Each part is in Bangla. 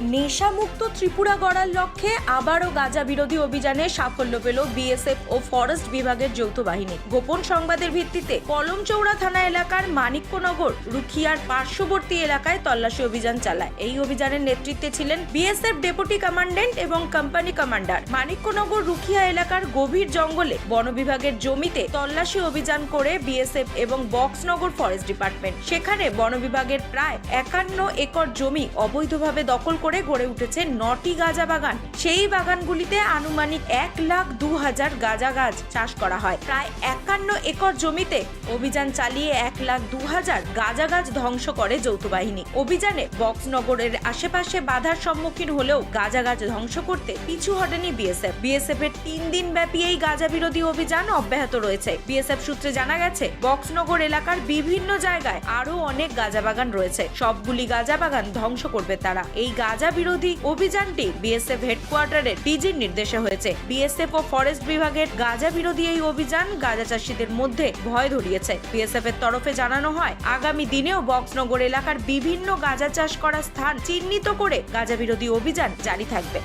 নেশামুক্ত ত্রিপুরা গড়ার লক্ষ্যে আবারও গাঁজা বিরোধী অভিযানে সাফল্য পেল বিএসএফ ও ফরেস্ট বিভাগের যৌথ বাহিনী। গোপন সংবাদের ভিত্তিতে কলমচৌড়া থানা এলাকার মানিক্যনগর রুখিয়ার পার্শ্ববর্তী এলাকায় তল্লাশি অভিযান চালায়। এই অভিযানের নেতৃত্বে ছিলেন বিএসএফ ডেপুটি কমান্ডেন্ট এবং কোম্পানি কমান্ডার। মানিক্যনগর রুখিয়া এলাকার গভীর জঙ্গলে বন বিভাগের জমিতে তল্লাশি অভিযান করে বিএসএফ এবং বক্সনগর ফরেস্ট ডিপার্টমেন্ট। সেখানে বন বিভাগের প্রায় একান্ন একর জমি অবৈধভাবে দখল করে গড়ে উঠেছে নটি গাঁজা বাগান। সেই বাগানগুলিতে আনুমানিক এক লাখ দু হাজার গাঁজা গাছ চাষ করা হয়। প্রায় একান্ন একর জমিতে অভিযান চালিয়ে এক লাখ দু হাজার গাঁজা গাছ ধ্বংস করে যৌথ বাহিনী অভিযানে বক্সনগরের আশেপাশে বাধার সম্মুখীন হলেও গাঁজা গাছ ধ্বংস করতে পিছু হটেনি বিএসএফ। বিএসএফ এর তিন দিন ব্যাপী এই গাঁজা বিরোধী অভিযান অব্যাহত রয়েছে। বিএসএফ সূত্রে জানা গেছে, বক্সনগর এলাকার বিভিন্ন জায়গায় আরও অনেক গাঁজা বাগান রয়েছে। সবগুলি গাঁজা বাগান ধ্বংস করবে তারা। এই গাঁজা বিরোধী অভিযানটি বিএসএফ হেডকোয়ার্টারের ডিজির নির্দেশে হয়েছে। বিএসএফ ও ফরেস্ট বিভাগের গাঁজা বিরোধী এই অভিযান গাঁজা চাষীদের মধ্যে ভয় ধরিয়েছে। বিএসএফ এর তরফে জানানো হয়, আগামী দিনেও বক্সনগর এলাকার বিভিন্ন গাঁজা চাষ করা স্থান চিহ্নিত করে গাঁজা বিরোধী অভিযান জারি থাকবে।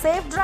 safe drive.